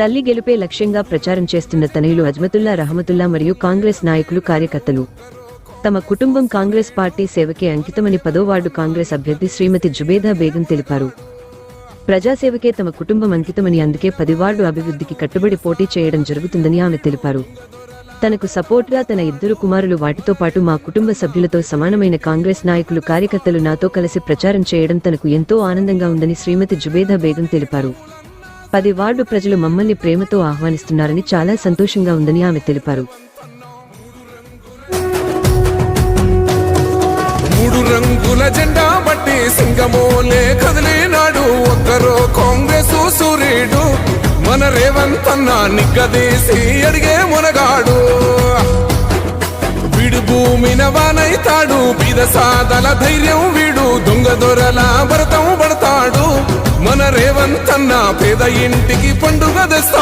తల్లి గెలుపే లక్ష్యంగా ప్రచారం చేస్తున్న తనయులు అజ్మతుల్లా రహమతుల్లా మరియు కాంగ్రెస్ నాయకులు కార్యకర్తలు. తమ కుటుంబం కాంగ్రెస్ పార్టీ సేవకే అంకితమని పదో వార్డు కాంగ్రెస్ అభ్యర్థి శ్రీమతి జుబేదా బేగం తెలిపారు. ప్రజాసేవకే తమ కుటుంబం అంకితమని అందుకే పది వార్డు అభివృద్ధికి కట్టుబడి పోటీ చేయడం జరుగుతుందని ఆమె తెలిపారు. తనకు సపోర్ట్గా తన ఇద్దరు కుమారులు వాటితో పాటు మా కుటుంబ సభ్యులతో సమానమైన కాంగ్రెస్ నాయకులు కార్యకర్తలు నాతో కలిసి ప్రచారం చేయడం తనకు ఎంతో ఆనందంగా ఉందని శ్రీమతి జుబేదా బేగం తెలిపారు. పది వార్డు ప్రజలు మమ్మల్ని ప్రేమతో ఆహ్వానిస్తున్నారని చాలా సంతోషంగా ఉందని ఆమె తెలిపారు. మూడు రంగుల జెండా బట్టి సింగమోలే కదిలినాడు. ఒక్కరో కాంగ్రెస్ సూర్యుడు మన రేవంత్ అన్న నిగ్గదీసి అడిగే మునగాడు. వీడు భూమిన వానైతాడు. బీద సాదల ధైర్యం వీడు. దొంగ దొరల భరతం పడతాడు అన్న పేద ఇంటికి పండుగ తెస్తాడు